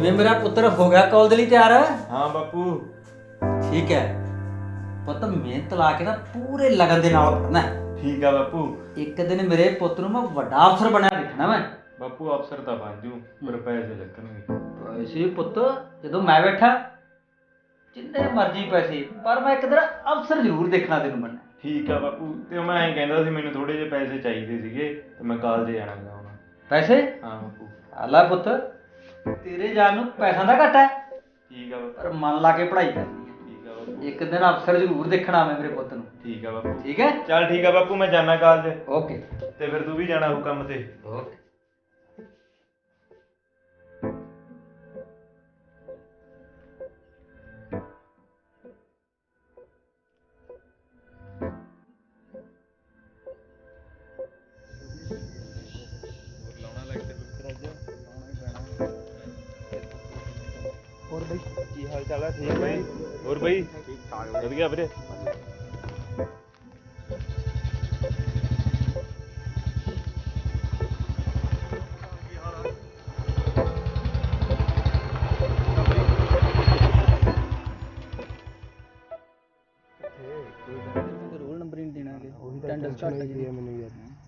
ਕਿਵੇਂ ਮੇਰਾ ਪੁੱਤਰ ਹੋ ਗਿਆ ਕਾਲਜ ਲਈ ਤਿਆਰ? ਹਾਂ ਬਾਪੂ। ਠੀਕ ਹੈ। ਪੁੱਤ ਮਿਹਨਤ ਲਾ ਕੇ ਨਾ ਪੂਰੇ ਲਗਨ ਦੇ ਨਾਲ ਪੜਨਾ ਠੀਕ ਆ ਬਾਪੂ। ਇੱਕ ਦਿਨ ਮੇਰੇ ਪੁੱਤ ਨੂੰ ਮੈਂ ਵੱਡਾ ਅਫਸਰ ਬਣਿਆ ਦੇਖਣਾ ਮੈਂ। ਬਾਪੂ ਅਫਸਰ ਤਾਂ ਬਣ ਜੂ। ਪਰ ਪੈਸੇ ਲੱਗਣਗੇ। ਪੈਸੇ ਪੁੱਤ ਜਦੋਂ ਮੈਂ ਬੈਠਾ ਜਿੰਨੇ ਮਰਜ਼ੀ ਪੈਸੇ ਪਰ ਮੈਂ ਇੱਕ ਦਿਨ ਅਫਸਰ ਜ਼ਰੂਰ ਦੇਖਣਾ ਤੈਨੂੰ ਮੈਂ। ਠੀਕ ਆ ਬਾਪੂ। ਤੇ ਮੈਂ ਐਂ ਕਹਿੰਦਾ ਸੀ ਮੈਨੂੰ ਥੋੜੇ ਜਿਹੇ ਪੈਸੇ ਚਾਹੀਦੇ ਸੀਗੇ ਤੇ ਮੈਂ ਕਾਲਜ ਜਾਣਾ ਪੈਸੇ? ਹਾਂ ਬਾਪੂ। ਆਲਾ ਪੁੱਤ ਤੇਰੇ ਜਾਨ ਨੂੰ ਪੈਸਾ ਦਾ ਘਟਾ ਠੀਕ ਆ ਬਾਪੂ ਪਰ ਮਨ ਲਾ ਕੇ ਪੜ੍ਹਾਈ ਕਰਨੀ ਹੈ ਠੀਕ ਆ ਬਾਪੂ ਇੱਕ ਦਿਨ ਅਫਸਰ ਜ਼ਰੂਰ ਦੇਖਣਾ ਮੈਂ ਮੇਰੇ ਪੁੱਤ ਨੂੰ। ਠੀਕ ਆ ਬਾਪੂ ਠੀਕ ਹੈ? ਚੱਲ ਠੀਕ ਆ ਬਾਪੂ ਮੈਂ ਜਾਣਾ ਕਾਲਜ। ਓਕੇ। ਤੇ ਫਿਰ ਤੂੰ ਵੀ ਜਾਣਾ ਹੋ ਕੰਮ ਤੇ। ਓਕੇ। ਕੀ ਹਾਲ ਚਾਲ ਹੈ ਠੀਕ ਬਈ। ਹੋਰ ਬਈ? ਠੀਕ ਠਾਕ ਵਧੀਆ ਵੀਰੇ।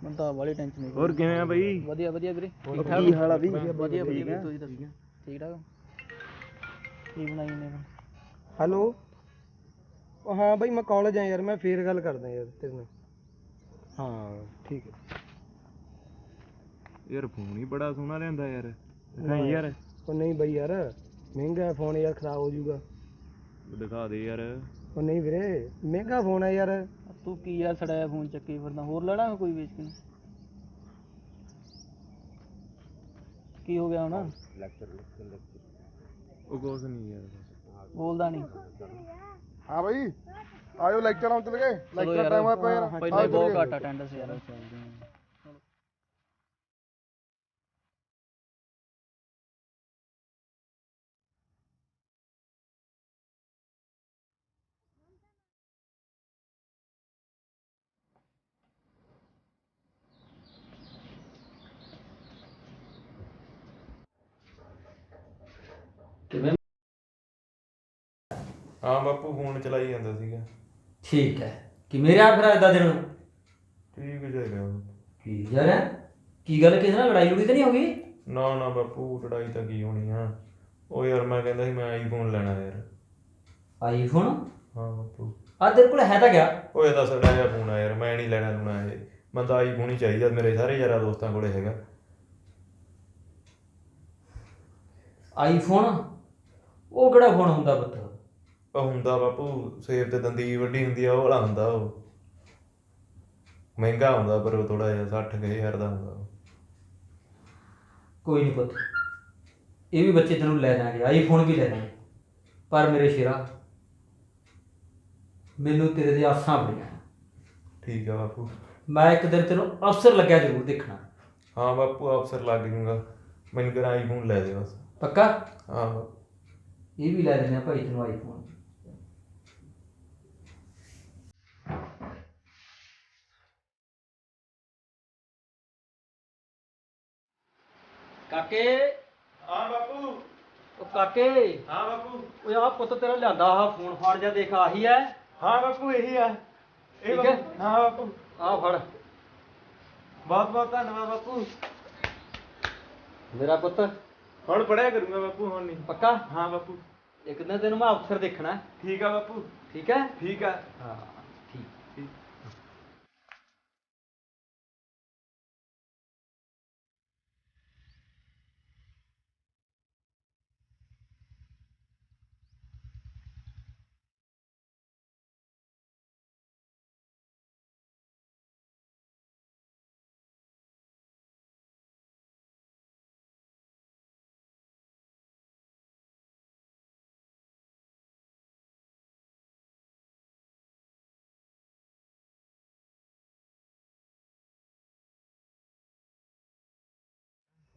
ਮੈਨੂੰ ਤਾਂ ਵਾਲੀ ਟੈਨਸ਼ਨ ਨਹੀਂ ਹੋਰ ਕਿਵੇਂ ਆ ਬਈ? ਵਧੀਆ ਵਧੀਆ ਵੀਰੇ। ਕੀ ਹਾਲ ਆ ਬਈ? ਵਧੀਆ ਵਧੀਆ ਵੀਰੇ ਤੁਸੀਂ ਦੱਸੋ? ਠੀਕ ਠਾਕ ਕੀ ਬਣਾਈ ਨੇ ਹੈਲੋ? ਉਹ ਹਾਂ ਬਈ ਮੈਂ ਕਾਲਜ ਆ ਯਾਰ ਮੈਂ ਫੇਰ ਗੱਲ ਕਰਦਾ ਯਾਰ ਤੇਰੇ ਨਾਲ। ਹਾਂ ਠੀਕ ਹੈ। ਯਾਰ ਫੋਨ ਹੀ ਬੜਾ ਸੋਹਣਾ ਲਿਆਂਦਾ ਯਾਰ। ਦਿਖਾਈ ਯਾਰ। ਉਹ ਨਹੀਂ ਬਈ ਯਾਰ ਮਹਿੰਗਾ ਫੋਨ ਯਾਰ ਖਰਾਬ ਹੋ ਜਾਊਗਾ। ਦਿਖਾ ਦੇ ਯਾਰ। ਉਹ ਨਹੀਂ ਵੀਰੇ ਮਹਿੰਗਾ ਫੋਨ ਹੈ ਯਾਰ। ਤੂੰ ਕੀ ਯਾਰ ਸੜਾਇਆ ਫੋਨ ਚੱਕੀ ਫਿਰਦਾ? ਹੋਰ ਲੈਣਾ ਕੋਈ ਵੇਚ ਕੇ? ਕੀ ਹੋ ਗਿਆ ਹੁਣ? ਉਹ ਕੁਛ ਨਹੀਂ ਯਾਰ ਬੋਲਦਾ ਨਹੀਂ। ਹਾਂ ਬਈ ਆਇਓ ਲੈਕਚਰ ਆਉਂ ਚਲ ਗਏ ਚਲੋ ਯਾਰ ਪਹਿਲਾਂ ਹੀ ਬਹੁਤ ਘੱਟ ਅਟੈਂਡੈਂਸ ਯਾਰ ਕਿਵੇਂ ਹਾਂ ਬਾਪੂ ਫੋਨ ਚਲਾਈ ਜਾਂਦਾ ਸੀਗਾ। ਠੀਕ ਹੈ। ਕਿ ਮੇਰੇ ਆ ਫਿਰ ਅੱਜ ਦਾ ਦਿਨ? ਠੀਕ ਰਿਹਾ। ਕੀ ਯਾਰ ਕੀ ਗੱਲ ਕਿਸੇ ਨਾਲ ਲੜਾਈ ਲੁੜੀ ਤਾਂ ਨਹੀਂ ਹੋ ਗਈ? ਨਾ ਨਾ ਬਾਪੂ ਲੜਾਈ ਤਾਂ ਕੀ ਹੋਣੀ ਆ। ਉਹ ਯਾਰ ਮੈਂ ਕਹਿੰਦਾ ਸੀ ਮੈਂ ਆਈਫੋਨ ਲੈਣਾ ਯਾਰ। ਆਈਫੋਨ ਹਾਂ ਬਾਪੂ। ਆ ਤੇਰੇ ਕੋਲ ਹੈ ਤਾਂ ਗਿਆ ਉਹ ਇਹਦਾ ਸੜਾ ਜਿਹਾ ਫੋਨ ਆ ਯਾਰ ਮੈਂ ਨਹੀਂ ਲੈਣਾ ਲੂਣਾ ਇਹ। ਮੈਂ ਤਾਂ ਆਈਫੋਨ ਹੀ ਚਾਹੀਦਾ ਮੇਰੇ ਸਾਰੇ ਯਾਰਾਂ ਦੋਸਤਾਂ ਕੋਲੇ ਹੈਗਾ। ਆਈਫੋਨ ਉਹ ਕਿਹੜਾ ਫੋਨ ਹੁੰਦਾ ਪੁੱਤ? ਉਹ ਹੁੰਦਾ ਬਾਪੂ ਸੇਬ ਤੇ ਦੰਦੀ ਵੱਡੀ ਹੁੰਦੀ ਆ ਉਹ ਵਾਲਾ ਹੁੰਦਾ ਉਹ। ਮਹਿੰਗਾ ਹੁੰਦਾ ਪਰ ਉਹ ਥੋੜਾ ਜਿਹਾ 60 ਕੁ ਹਜ਼ਾਰ ਦਾ ਹੁੰਦਾ ਉਹ। ਕੋਈ ਨਹੀਂ ਪੁੱਤ ਇਹ ਵੀ ਬੱਚੇ ਤੈਨੂੰ ਲੈ ਦਾਂਗੇ ਆਈਫੋਨ ਵੀ ਲੈ ਦਾਂਗੇ ਪਰ ਮੇਰੇ ਸ਼ੇਰਾ ਮੈਨੂੰ ਤੇਰੇ ਦੇ ਆਸਾਂ ਬੜੀਆਂ ਨੇ। ਠੀਕ ਆ ਬਾਪੂ। ਮੈਂ ਇੱਕ ਦਿਨ ਤੈਨੂੰ ਅਫਸਰ ਲੱਗਿਆ ਜ਼ਰੂਰ ਦੇਖਣਾ। ਹਾਂ ਬਾਪੂ ਅਫਸਰ ਲੱਗ ਜੂਗਾ। ਮੈਨੂੰ ਕਿਹੜਾ ਆਈਫੋਨ ਲੈ ਦੇ ਬਸ। ਪੱਕਾ? ਹਾਂ। ਬਾਪੂ। ਇਹ ਵੀ ਲੈ ਦਿੰਦੇ ਆ ਭਾਈ ਤੈਨੂੰ ਆਈਫੋਨ ਕਾਕੇ। ਹਾਂ ਬਾਪੂ। ਉਹ ਕਾਕੇ। ਹਾਂ ਬਾਪੂ। ਉਹ ਆ ਪੁੱਤ ਤੇਰਾ ਲਿਆਂਦਾ ਆ ਫੋਨ ਫਾੜ ਜਾ ਦੇਖ ਆਹੀ ਹੈ ਹਾਂ ਬਾਪੂ ਇਹੀ ਆ ਇਹ ਠੀਕ ਹੈ? ਬਾਪੂ ਹਾਂ ਬਾਪੂ। ਆ ਫੜ। ਬਹੁਤ ਬਹੁਤ ਧੰਨਵਾਦ ਬਾਪੂ। ਮੇਰਾ ਪੁੱਤ। ਹੁਣ ਪੜਿਆ ਕਰੂੰਗਾ ਬਾਪੂ ਹੁਣ ਨਹੀਂ। ਪੱਕਾ? ਹਾਂ ਬਾਪੂ। ਇੱਕ ਦਿਨ ਤੈਨੂੰ ਮੈਂ ਅਫਸਰ ਦੇਖਣਾ। ਹੈ, ਠੀਕ ਆ ਬਾਪੂ। ਠੀਕ ਹੈ ਠੀਕ ਆ। ਹਾਂ।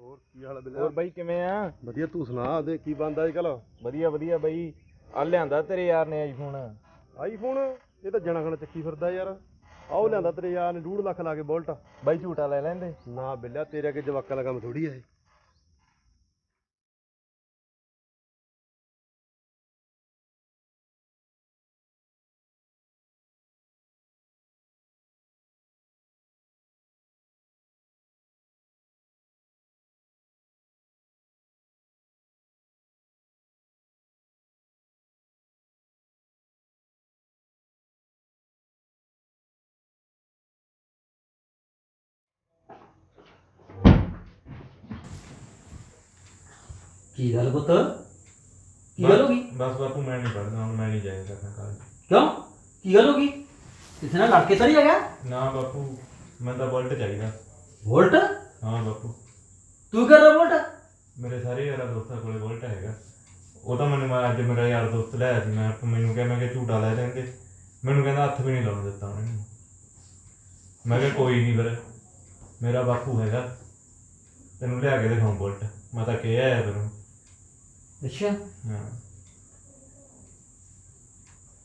ਹੋਰ ਬਾਈ ਕਿਵੇਂ ਆ? ਵਧੀਆ ਤੂੰ ਸੁਣਾ ਦੇ ਕੀ ਬੰਦਾ ਅੱਜ ਕੱਲ ਵਧੀਆ ਵਧੀਆ ਬਾਈ। ਆ ਲਿਆਂਦਾ ਤੇਰੇ ਯਾਰ ਨੇ ਆਈਫੋਨ ਆਈਫੋਨ ਇਹ ਤਾਂ ਜਣਾ ਖਣਾ ਚੱਕੀ ਫਿਰਦਾ ਯਾਰ। ਆਓ ਲਿਆਂਦਾ ਤੇਰੇ ਯਾਰ ਨੇ 2 ਲੱਖ ਲਾ ਕੇ ਬੋਲਟ। ਬਾਈ ਝੂਟਾ ਲੈ ਲੈਂਦੇ। ਨਾ ਬਿੱਲਿਆ ਤੇਰੇ ਅੱਗੇ ਜਵਾਕਾਂ ਦਾ ਕੰਮ ਥੋੜੀ ਹੈ ਇਹ। ਕੀ ਗੱਲ ਪੁੱਤ? ਕੀ ਗੱਲ ਹੋ ਗਈ? ਬਸ ਬਾਪੂ ਮੈਂ ਨਹੀਂ ਪੜਦਾ ਹੁਣ ਮੈਂ ਨਹੀਂ ਜਾਇਆ ਕਰਨਾ ਕਾਲਜ ਕਿਉਂ? ਕੀ ਗੱਲ ਹੋ ਗਈ? ਕਿਸੇ ਨਾਲ ਲੜ ਕੇ ਤਾਂ ਨਹੀਂ ਹੈਗਾ? ਨਾ ਬਾਪੂ ਮੈਂ ਤਾਂ ਬੁਲਟ ਚਾਹੀਦਾ। ਵੋਲਟ ਹਾਂ ਬਾਪੂ। ਤੂੰ ਕਰ ਰਿਹਾ ਵੋਲਟ ਮੇਰੇ ਸਾਰੇ ਯਾਰਾਂ ਦੋਸਤਾਂ ਕੋਲੇ ਬੁਲਟ ਹੈਗਾ। ਉਹ ਤਾਂ ਮੈਨੂੰ ਮੈਂ ਅੱਜ ਮੇਰਾ ਯਾਰ ਦੋਸਤ ਲਿਆਇਆ ਸੀ ਮੈਂ ਮੈਨੂੰ ਕਿਹਾ ਮੈਂ ਕਿ ਝੂਟਾ ਲੈ ਲੈਂਦੇ ਮੈਨੂੰ ਕਹਿੰਦਾ ਹੱਥ ਵੀ ਨਹੀਂ ਲਾਉਣ ਦਿੱਤਾ ਉਹਨੇ ਮੈਨੂੰ। ਮੈਂ ਕਿਹਾ ਕੋਈ ਨਹੀਂ ਫਿਰ। ਮੇਰਾ ਬਾਪੂ ਹੈਗਾ। ਤੈਨੂੰ ਲਿਆ ਕੇ ਦਿਖਾਉਂ ਬੁਲਟ। ਮੈਂ ਤਾਂ ਕਿਹਾ ਹੈ ਤੈਨੂੰ। ਅੱਛਾ? ਹਾਂ।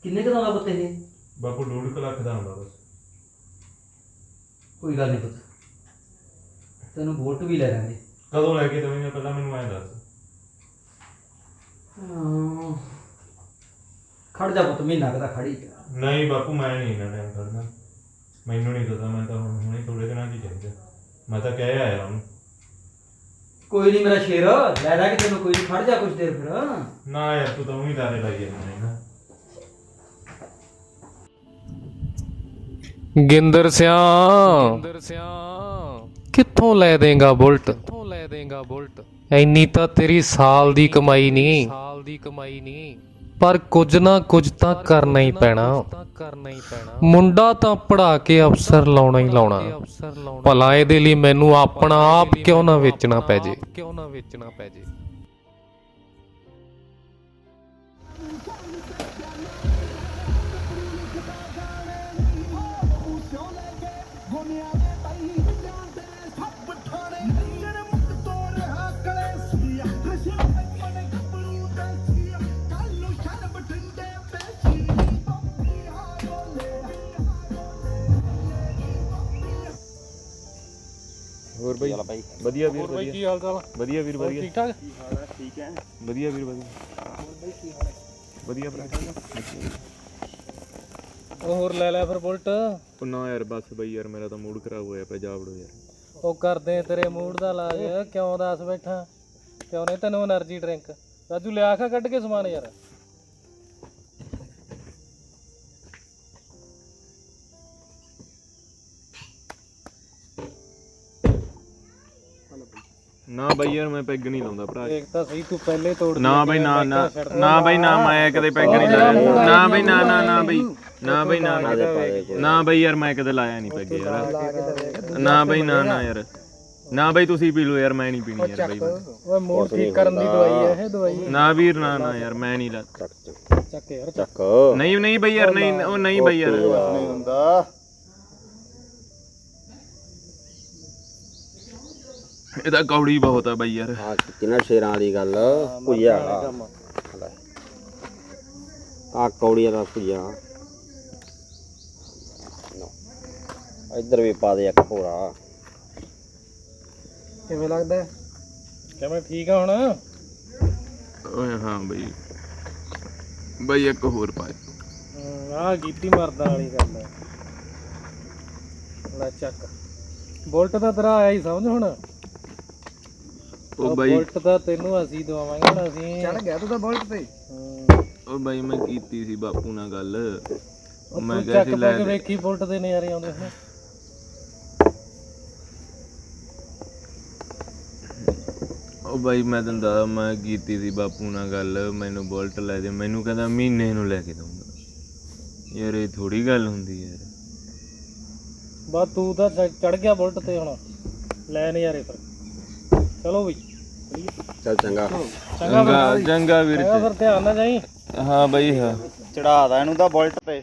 ਕਿੰਨੇ ਕੁ ਦਾ ਪੁੱਤ ਇਹ? ਬਾਪੂ ਡੂਢ ਕੁ ਲੱਖ ਦਾ ਹੁੰਦਾ ਬਸ। ਕੋਈ ਗੱਲ ਨਹੀਂ ਪੁੱਤ। ਤੈਨੂੰ ਵੋਲਟ ਵੀ ਲੈ ਲਾਂਗੇ। ਕਦੋਂ ਲੈ ਕੇ ਦੇਵੇਂਗਾ? ਪਹਿਲਾਂ ਮੈਨੂੰ ਐਂ ਦੱਸ। ਹਾਂ। ਖੜ ਜਾ ਪੁੱਤ ਮਹੀਨਾ ਕਦਾ ਖੜੀ ਜਾ। ਨਹੀਂ ਬਾਪੂ ਮੈਂ ਨਹੀਂ ਇਹਨਾਂ ਟਾਈਮ ਕਰਨਾ ਮੈਨੂੰ ਨਹੀਂ ਪਤਾ ਮੈਂ ਤਾਂ ਹੁਣ ਹੁਣੇ ਥੋੜੇ ਦਿਨਾਂ ਦੀ ਚਾਹੀਦਾ ਮੈਂ ਤਾਂ ਕਹਿ ਆਇਆ ਉਹਨੂੰ। ਕੋਈ ਨਹੀਂ ਮੇਰਾ ਸ਼ੇਰ ਲੈ ਲੈ ਕੇ ਤੈਨੂੰ ਕੋਈ ਨਹੀਂ ਖੜ ਜਾ ਕੁਝ ਦੇਰ ਫਿਰ। ਨਾ ਯਾਰ ਤੂੰ ਤਾਂ ਉਹੀ ਦਾਰੇ ਲਾਈ ਜਾਂਦਾ ਹੈ ਨਾ। ਗਿੰਦਰ ਸਿਆ ਗਿੰਦਰ ਸਿਆ। ਕਿੱਥੋਂ ਲੈ ਦੇਗਾ ਬੁਲਟ? ਕਿੱਥੋਂ ਲੈ ਦੇਗਾ ਬੁਲਟ? ਐਨੀ ਤਾਂ ਤੇਰੀ ਸਾਲ ਦੀ ਕਮਾਈ ਨਹੀਂ ਸਾਲ ਦੀ ਕਮਾਈ ਨਹੀਂ ਪਰ ਕੁਝ ਨਾ ਕੁਝ ਤਾਂ ਕਰਨਾ ਹੀ ਪੈਣਾ। ਮੁੰਡਾ ਤਾਂ ਪੜਾ ਕੇ ਅਫਸਰ ਲਾਉਣਾ ਹੀ ਲਾਉਣਾ। ਭਲਾ ਇਹਦੇ ਲਈ ਮੈਨੂੰ ਆਪਣਾ ਆਪ ਕਿਉਂ ਨਾ ਵੇਚਣਾ ਪੈ ਜੇ ਕਿਉਂ ਨਾ ਵੇਚਣਾ ਪੈ ਜੇ। ਹੋਰ ਬਾਈ? ਵਧੀਆ ਵੀਰ ਵਧੀਆ। ਕੀ ਹਾਲ ਚਾਲ ਵਧੀਆ ਵੀਰ ਵਧੀਆ। ਠੀਕ ਠਾਕ ਠੀਕ ਹੈ ਵਧੀਆ ਵੀਰ ਵਧੀਆ। ਹੋਰ ਬਾਈ ਕੀ ਹਾਲ ਹੈ ਵਧੀਆ ਭਰਾ। ਉਹ ਹੋਰ ਲੈ ਲੈ ਫਿਰ ਬੁਲਟ। ਪੁੰਨਾ ਯਾਰ ਬਸ ਬਈ ਯਾਰ ਮੇਰਾ ਤਾਂ ਮੂਡ ਖਰਾਬ ਹੋਇਆ ਪਿਆ ਜਾਵੜੋ ਯਾਰ। ਉਹ ਕਰਦੇ ਤੇਰੇ ਮੂਡ ਦਾ ਇਲਾਜ ਕਿਉਂ ਦੱਸ ਬੈਠਾ? ਕਿਉਂ ਨੇ ਤੈਨੂੰ એનર્ਜੀ ਡਰਿੰਕ ਰਾਜੂ ਲਿਆ ਖਾ ਕੱਢ ਕੇ ਸਮਾਨ ਯਾਰ। ਬਈ ਯਾਰ ਮੈਂ ਪੈਗ ਨਹੀਂ ਲਾਉਂਦਾ ਭਰਾ। ਦੇਖ ਤਾਂ ਸਹੀ ਤੂੰ ਪਹਿਲੇ ਤੋੜ ਨਾ ਬਈ ਨਾ ਨਾ ਨਾ ਬਈ ਨਾ ਮੈਂ ਕਦੇ ਪੈਗ ਨਹੀਂ ਲਾਇਆ। ਨਾ ਬਈ ਨਾ ਨਾ ਨਾ ਬਈ ਨਾ ਬਈ ਨਾ ਨਾ। ਨਾ ਬਈ ਯਾਰ ਮੈਂ ਕਦੇ ਲਾਇਆ ਨਹੀਂ ਪੈਗ ਯਾਰ। ਨਾ ਬਈ ਨਾ ਨਾ ਯਾਰ। ਨਾ ਬਈ ਤੁਸੀਂ ਪੀ ਲਓ ਯਾਰ ਮੈਂ ਨਹੀਂ ਪੀਣੀ ਯਾਰ ਬਈ ਓਏ ਮੂਡ ਠੀਕ ਕਰਨ ਦੀ ਦਵਾਈ ਹੈ ਇਹ ਦਵਾਈ ਨਾ ਵੀਰ ਨਾ ਨਾ ਯਾਰ ਮੈਂ ਨਹੀਂ ਲਾ ਚੱਕ। ਯਾਰ ਚੱਕ। ਨਹੀਂ ਨਹੀਂ ਬਈ ਯਾਰ ਨਹੀਂ ਉਹ ਨਹੀਂ ਬਈ ਯਾਰ। ਇਹ ਤਾਂ ਕੌੜੀ ਬਹੁਤ ਆ ਬਈ ਯਾਰ। ਆ ਕਿੰਨਾ ਸ਼ੇਰਾਂ ਵਾਲੀ ਗੱਲ। ਭੁਜਿਆ। ਆ। ਕੌੜੀਆਂ ਦਾ ਭੁਜਿਆ। ਇੱਧਰ ਵੀ ਪਾ ਦੇ ਇੱਕ ਭੋਰਾ। ਕਿਵੇਂ ਲੱਗਦਾ? ਕਿਵੇਂ ਠੀਕ ਆ ਹੁਣ? ਓਏ ਹਾਂ ਬਈ। ਬਈ ਇੱਕ ਹੋਰ ਪਾਏ ਆ ਗੀਤੀ ਮਰਦਾਂ ਵਾਲੀ ਗੱਲ ਹੈ ਲੈ ਚੱਕ। ਬੁਲਟ ਤਾਂ ਤੇਰਾ ਆਇਆ ਹੀ ਸਮਝ ਹੁਣ? ਉਹ ਬਈ ਬੁਲਟ ਤਾਂ ਤੈਨੂੰ ਅਸੀਂ ਦਵਾਵਾਂਗੇ ਹੁਣ ਅਸੀਂ। ਚੜ ਗਿਆ ਤੂੰ ਤਾਂ ਬੁਲਟ ਤੇ। ਉਹ ਬਈ ਮੈਂ ਕੀਤੀ ਸੀ ਬਾਪੂ ਨਾਲ ਗੱਲ। ਉਹ ਮੈਂ ਕਿਹਾ ਚੱਕ ਸੀ ਲੈ ਪਾ ਕੇ ਦੇ। ਵੇਖੀ ਬੁਲਟ ਦੇ ਨਜ਼ਾਰੇ ਆਉਂਦੇ ਨੇ ਉਹ ਬਾਈ ਮੈਂ ਤੈਨੂੰ ਦੱਸਦਾ ਮੈਂ ਕੀਤੀ ਸੀ ਬਾਪੂ ਨਾਲ ਗੱਲ ਮੈਨੂੰ ਬੁਲਟ ਲੈ ਦੇ। ਮੈਨੂੰ ਕਹਿੰਦਾ ਮਹੀਨੇ ਨੂੰ ਲੈ ਕੇ ਦਊਂਗਾ। ਯਾਰ ਇਹ ਥੋੜੀ ਗੱਲ ਹੁੰਦੀ ਯਾਰ। ਬਸ ਤੂੰ ਤਾਂ ਚੜ ਗਿਆ ਬੁਲਟ ਤੇ ਹੁਣ। ਲੈ ਨਜ਼ਾਰੇ ਫਿਰ ਚਲੋ ਵੀ ਚੱਲ ਚੰਗਾ। ਚੰਗਾ ਚੰਗਾ ਵੀਰ ਚੰਗਾ ਫਿਰ ਧਿਆਨ ਨਾਲ ਜਾਈ। ਹਾਂ ਬਾਈ ਹਾਂ। ਚੜਾਦਾ ਇਹਨੂੰ ਤਾਂ ਬੁਲਟ ਤੇ।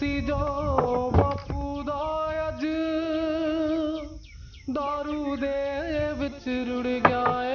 ਸੀ ਜੋ ਬਾਪੂ ਦਾ ਅੱਜ ਦਾਰੂ ਦੇ ਵਿੱਚ ਰੁੜ ਗਿਆ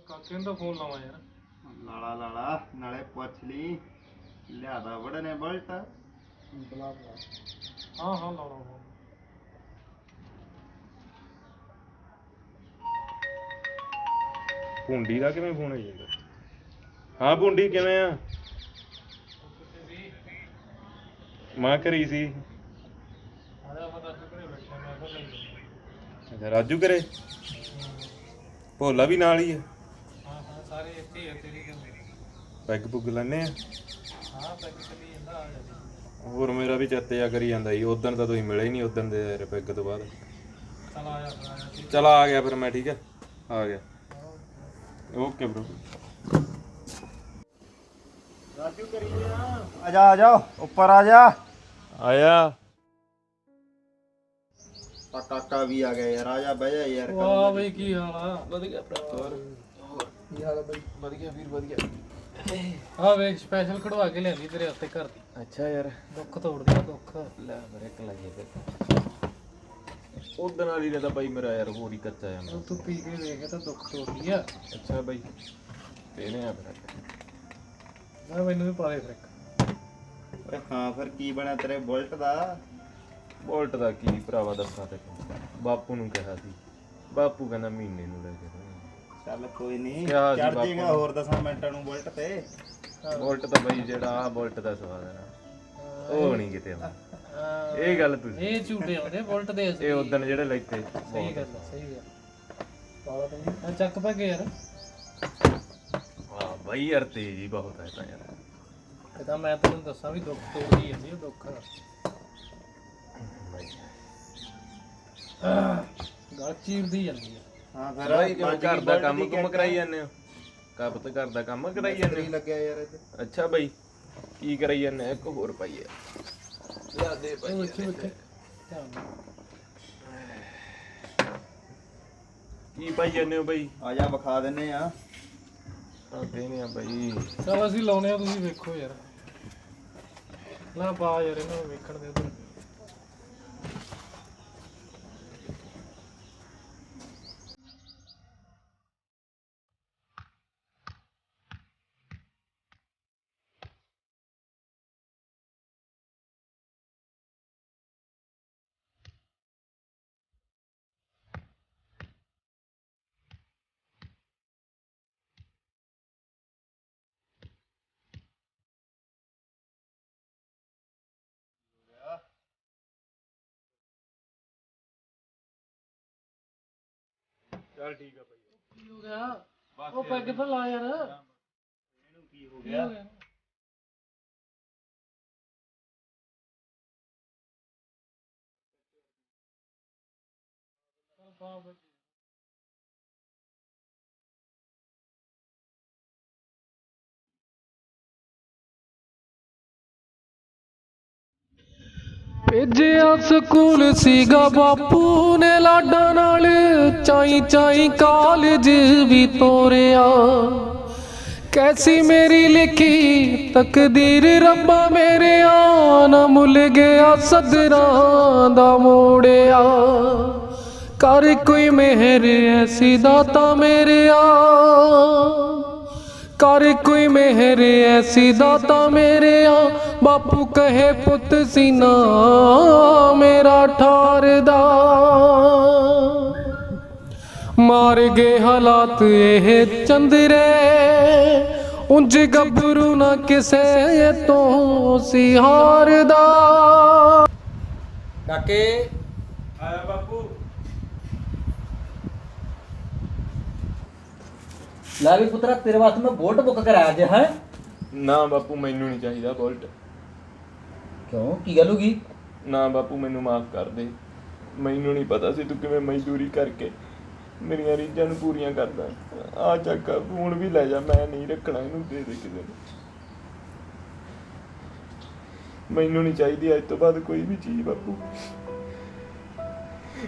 ਕਾਕੇ ਨੂੰ ਤਾਂ ਫੋਨ ਲਾਵਾਂ ਯਾਰ। ਲਾਲਾ ਲਾਲਾ ਨਾਲੇ ਪੁੱਛ ਲਈ। ਲਿਆਦਾ ਬੜੇ ਨੇ ਬਲਟ ਹਾਂ ਹਾਂ ਲਾਉਣਾ ਫੋਨ ਭੁੰਡੀ ਦਾ ਕਿਵੇਂ ਫੋਨ ਆਈ ਜਾਂਦਾ? ਹਾਂ ਭੁੰਡੀ ਕਿਵੇਂ ਆ? ਮਾਂ ਕਰੀ ਸੀ। ਅੱਛਾ ਰਾਜੂ ਕਰੇ ਭੋਲਾ ਵੀ ਨਾਲ ਹੀ ਆ। ਹਾਂ ਹਾਂ ਸਾਰੇ ਇੱਥੇ ਹੀ ਆ ਤੇਰੀ ਗੱਲ ਮੇਰੀ। ਪੈਗ ਪੁੱਗ ਲੈਨੇ ਆ? ਹਾਂ ਪੈਕ ਚੱਲੀ ਜਾਂਦਾ ਆ ਜਾਂਦੀ। ਹੋਰ ਮੇਰਾ ਵੀ ਚਿੱਤ ਜਾ ਕਰੀ ਜਾਂਦਾ ਸੀ ਉਦੋਂ ਤਾਂ ਤੁਸੀਂ ਮਿਲੇ ਹੀ ਨਹੀਂ ਉਦੋਂ ਦੇ ਯਾਰ ਪੈਗ ਤੋਂ ਬਾਅਦ। ਚਲ ਆ ਜਾ ਫਿਰ ਆ ਜਾ ਠੀਕ ਚਲ ਆ ਗਿਆ ਫਿਰ ਮੈਂ ਠੀਕ ਹੈ ਆ ਗਿਆ। ਓਕੇ ਬ్రో ਰਾਜੂ ਕਰੀ ਆ। ਜਾ ਆ ਜਾ ਉੱਪਰ ਆ ਜਾ। ਆਇਆ। ਆ ਕਾਕਾ ਵੀ ਆ ਗਿਆ ਯਾਰ ਆ ਜਾ ਬਹਿ ਜਾ ਯਾਰ ਵਾਹ ਬਈ ਕੀ ਹਾਲ ਆ? ਵਧੀਆ ਭਰਾ। ਹਾਂ ਵੇਖ ਸਪੈਸ਼ਲ ਕਢਵਾ ਕੇ ਲਿਆਂਦੀ ਤੇਰੇ ਹੱਥੇ ਘਰ ਦੀ। ਅੱਛਾ ਯਾਰ। ਦੁੱਖ ਤੋੜਦੀ ਆ ਦੁੱਖ। ਲੈ ਮੇਰੇ ਕਲਾਈਏ ਤੇ ਉਦੋਂ ਵਾਲੀ ਨੇ ਤਾਂ ਬਾਈ ਮੇਰਾ ਯਾਰ ਹੋਰ ਹੀ ਕੱਚਾ ਜਾਂਦਾ ਤੂੰ ਪੀ ਕੇ ਵੇਖ ਤਾਂ ਦੁੱਖ ਤੋੜਦੀ ਆ। ਅੱਛਾ ਬਾਈ। ਤੇਨੇ ਆ ਫਿਰ। ਮੈਂ ਮੈਨੂੰ ਵੀ ਪਾ ਦੇ ਫਿਰ ਇੱਕ। ਓਏ ਹਾਂ ਫਿਰ ਕੀ ਬਣਿਆ ਤੇਰੇ ਬੁਲਟ ਦਾ? ਬੋਲਟ ਦਾ ਕੀ ਭਰਾਵਾ ਦੱਸਾਂ ਤੇ ਬਾਪੂ ਨੂੰ ਕਿਹਾ ਸੀ। ਬਾਪੂ ਕਹਿੰਦਾ ਮਹੀਨੇ ਨੂੰ ਲੈ ਕੇ ਦੇ ਚੱਲ ਕੋਈ ਨਹੀਂ ਕਿਆ ਸੀ ਚੜ ਬਾਪੂ ਹੋਰ 10 ਮਿੰਟਾਂ ਨੂੰ ਬੁਲਟ ਤੇ। ਬੋਲਟ ਤਾਂ ਬਾਈ ਜਿਹੜਾ ਆ ਬੋਲਟ ਦਾ ਸਵਾਦ ਹੈ। ਨਾ ਉਹ ਨਹੀਂ ਕਿਤੇ ਆਉਂਦਾ। ਇਹ ਗੱਲ ਤੁਸੀਂ। ਇਹ ਝੂਟੇ ਆਉਂਦੇ ਬੁਲਟ ਦੇ ਇਹ ਉਦੋਂ ਜਿਹੜੇ ਲੈਤੇ ਸਹੀ ਗੱਲ ਆ, ਸਹੀ ਗੱਲ ਪਾਲਾ ਤਾਂ ਨਹੀਂ ਚੱਕ ਪੈ ਗਿਆ ਯਾਰ। ਵਾਹ ਬਾਈ ਯਾਰ ਤੇਜ਼ ਹੀ ਬਹੁਤ ਹੈ ਤਾਂ ਯਾਰ। ਇਹ ਤਾਂ ਮੈਂ ਤੈਨੂੰ ਦੱਸਾਂ ਵੀ ਦੁੱਖ ਤੋੜਦੀ ਜਾਂਦੀ ਉਹ ਦੁੱਖ ਆਹ, ਗਲ ਚੀਰਦੀ ਜਾਂਦੀ ਆ। ਹਾਂ ਫਿਰ ਬਾਈ ਕਿਵੇਂ ਬਾਜੀ ਘਰ ਦਾ ਬੁਲਟ ਕੰਮ ਦੀ ਕੁਮ ਕਿੱਟ ਕਰਾਈ ਜਾਂਦੇ ਹੋ? ਕਾਪਤ ਘਰ ਦਾ ਕੰਮ ਕਰਾਈ ਜਾਂਦੇ ਮਿਸਤਰੀ ਹੋ? ਲੱਗਿਆ ਯਾਰ ਇੱਥੇ। ਅੱਛਾ ਬਾਈ ਕੀ ਕਰਾਈ ਜਾਂਦੇ ਇੱਕ ਹੋਰ ਦੇ ਇੱਥੇ। ਕੀ ਪਾਈ ਹੋ ਬਾਈ? ਆ ਜਾ ਵਿਖਾ ਦਿੰਨੇ ਆ। ਆ ਦੇਨੇ ਆ ਬਾਈ। ਚਲ ਅਸੀਂ ਲਾਉਨੇ ਆ ਤੁਸੀਂ ਵੇਖੋ ਯਾਰ। ਲੈ ਪਾ ਯਾਰ ਇਹਨਾਂ ਨੂੰ ਵੇਖਣ ਦੇ ਉਧਰ ਚੱਲ ਠੀਕ ਆ ਕੀ ਹੋ ਗਿਆ? ਉਹ ਪੈਗ ਤਾਂ ਲਾ ਯਾਰ? ਇਹਨੂੰ ਕੀ ਹੋ ਗਿਆ? ਚੱਲ ਪਾ ਬਈ। ਭੇਜਿਆ ਸਕੂਲ ਸੀਗਾ ਬਾਪੂ ਨੇ ਲਾਡਾਂ ਨਾਲ। ਚਾਈ ਚਾਈ ਕਾਲਜ ਵੀ ਤੋਰਿਆ। ਕੈਸੀ ਮੇਰੀ ਲਿਖੀ ਤਕਦੀਰ ਰੱਬਾ ਮੇਰਿਆ ਨਾ ਮੁੱਲ ਗਿਆ, ਸਦਰਾਂ ਦਾ ਮੋੜਿਆ। ਕਰ ਕੋਈ ਮਿਹਰ ਐਸੀ ਦਾਤਾ ਆ। ਕਰ ਕੋਈ ਮਿਹਰ ਐਸੀ ਦਾਤਾ ਮੇਰਿਆ ਬਾਪੂ ਕਹੇ ਪੁੱਤ ਸੀਨਾ ਮੇਰਾ ਠਾਰਦਾ। ਮਾਰ ਗਏ ਹਾਲਾਤ ਇਹ ਚੰਦਰੇ ਉਂਝ ਗੱਭਰੂ ਨਾ ਕਿਸੇ ਤੋਂ ਸੀ ਹਾਰਦਾ। ਕਾਕੇ। ਆਇਆ ਬਾਪੂ। ਲੈ ਵੀ ਪੁੱਤਰਾ ਤੇਰੇ ਵਾਸਤੇ ਮੈਂ ਬੋਲਟ ਬੁੱਕ ਕਰਾਇਆ ਜੇ ਹੈ? ਨਾ ਬਾਪੂ ਮੈਨੂੰ ਨਹੀਂ ਚਾਹੀਦਾ ਬੋਲਟ ਕਿਉਂ? ਕੀ ਗੱਲ ਹੋ ਗਈ? ਨਾ ਬਾਪੂ ਮੈਨੂੰ ਮਾਫ ਕਰ ਦੇ। ਮੈਨੂੰ ਨਹੀਂ ਪਤਾ ਸੀ ਤੂੰ ਕਿਵੇਂ ਮਜ਼ਦੂਰੀ ਕਰਕੇ ਮੇਰੀਆਂ ਰੀਝਾਂ ਨੂੰ ਪੂਰੀਆਂ ਕਰਦਾ। ਆ ਚੱਕ ਫੋਨ ਵੀ ਲੈ ਜਾ ਮੈਂ ਨਹੀਂ ਰੱਖਣਾ ਇਹਨੂੰ ਦੇ ਦੇ ਕਿਸੇ ਨੂੰ। ਮੈਨੂੰ ਨਹੀਂ ਚਾਹੀਦੀ ਅੱਜ ਤੋਂ ਬਾਅਦ ਕੋਈ ਵੀ ਚੀਜ਼ ਬਾਪੂ।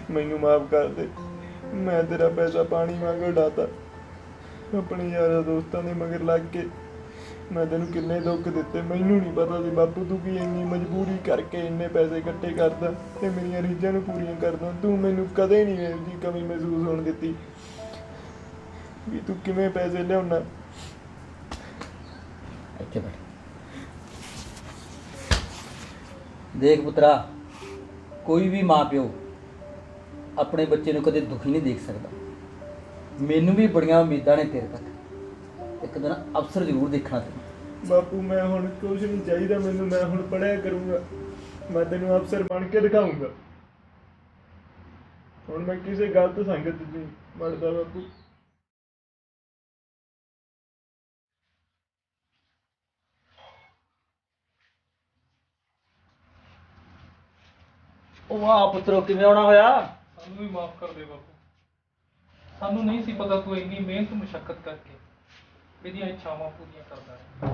ਮੈਨੂੰ ਮਾਫ ਕਰ ਦੇ। ਮੈਂ ਤੇਰਾ ਪੈਸਾ ਪਾਣੀ ਵਾਂਗ ਉਡਾਤਾ। ਆਪਣੇ ਯਾਰਾਂ ਦੋਸਤਾਂ ਦੇ ਮਗਰ ਲੱਗ ਕੇ। ਮੈਂ ਤੈਨੂੰ ਕਿੰਨੇ ਦੁੱਖ ਦਿੱਤੇ, ਮੈਨੂੰ ਨਹੀਂ ਪਤਾ ਸੀ ਬਾਪੂ ਤੂੰ ਕੀ ਇੰਨੀ ਮਜਬੂਰੀ ਕਰਕੇ ਇੰਨੇ ਪੈਸੇ ਇਕੱਠੇ ਕਰਦਾ ਤੇ ਮੇਰੀਆਂ ਰੀਝਾਂ ਨੂੰ ਪੂਰੀਆਂ ਕਰਦਾ। ਤੂੰ ਮੈਨੂੰ ਕਦੇ ਨਹੀਂ ਇਹਦੀ ਕਮੀ ਮਹਿਸੂਸ ਹੋਣ ਦਿੱਤੀ ਵੀ ਤੂੰ ਕਿਵੇਂ ਪੈਸੇ ਲਿਆਉਣਾ। ਇੱਥੇ ਬੈਠ। ਦੇਖ ਪੁੱਤਰਾ, ਕੋਈ ਵੀ ਮਾਪਿਓ ਆਪਣੇ ਬੱਚੇ ਨੂੰ ਕਦੇ ਦੁਖੀ ਨਹੀਂ ਦੇਖ ਸਕਦਾ। ਮੈਨੂੰ ਵੀ ਬੜੀਆਂ ਉਮੀਦਾਂ ਨੇ ਤੇਰੇ ਤੱਕ। ਇੱਕ ਦਿਨ ਅਫਸਰ ਜ਼ਰੂਰ ਦੇਖਣਾ ਤੈਨੂੰ। ਬਾਪੂ ਮੈਂ ਹੁਣ ਕੁਝ ਨਹੀਂ ਚਾਹੀਦਾ ਮੈਨੂੰ ਮੈਂ ਹੁਣ ਪੜਿਆ ਕਰੂੰਗਾ। ਮੈਂ ਤੈਨੂੰ ਅਫਸਰ ਬਣ ਕੇ ਦਿਖਾਉਂਗਾ ਹੁਣ ਮੈਂ ਕਿਸੇ ਗਲਤ ਸੰਗਤ 'ਚ ਨਹੀਂ ਵੜਦਾ ਬਾਪੂ। ਉਹ ਵਾਹ ਪੁੱਤਰੋ ਕਿਵੇਂ ਆਉਣਾ ਹੋਇਆ? ਸਾਨੂੰ ਵੀ ਮਾਫ ਕਰ ਦੇ ਬਾਪੂ। ਸਾਨੂੰ ਨਹੀਂ ਸੀ ਪਤਾ ਤੂੰ ਇੰਨੀ ਮਿਹਨਤ ਮੁਸ਼ਕਲ ਕਰਕੇ ਇਹਦੀਆਂ ਇੱਛਾਵਾਂ ਪੂਰੀਆਂ ਕਰਦਾ ਹੈ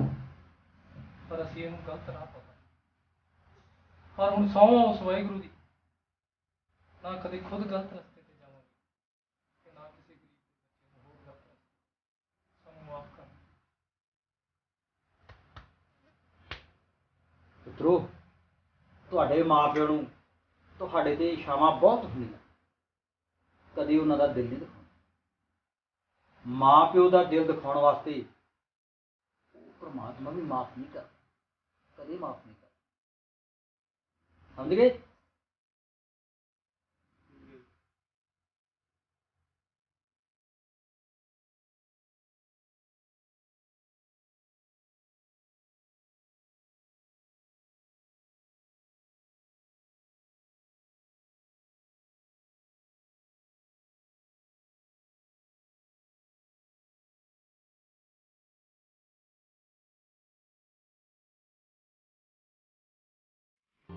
ਪਰ ਅਸੀਂ ਇਹਨੂੰ ਗਲਤ ਨਾ ਪਤਾ। ਪਰ ਹੁਣ ਸੌਂ ਉਸ ਵਾਹਿਗੁਰੂ ਦੀ। ਨਾ ਕਦੇ ਖੁਦ ਗਲਤ ਰਸਤੇ ਤੇ ਜਾਵਾਂਗੇ ਤੇ ਨਾ ਕਿਸੇ ਗਰੀਬ ਬੱਚੇ ਨੂੰ ਹੋਰ ਗਲਤ ਰਸਤੇ ਸਾਨੂੰ ਮਾਫ ਕਰ ਪੁੱਤਰੋ, ਤੁਹਾਡੇ ਮਾਪਿਆਂ ਨੂੰ ਤੁਹਾਡੇ ਤੇ ਇਸ਼ਾਵਾਂ ਬਹੁਤ ਹੁੰਦੀਆਂ। ਕਦੇ ਉਹਨਾਂ ਦਾ ਦਿਲ ਨਹੀਂ ਮਾਂ ਪਿਓ ਦਾ ਦਿਲ ਦਿਖਾਉਣ ਵਾਸਤੇ ਪਰਮਾਤਮਾ ਵੀ ਮਾਫ ਨਹੀਂ ਕਰ ਕਦੇ ਮਾਫ ਨਹੀਂ ਕਰ ਸਮਝ ਗਏ?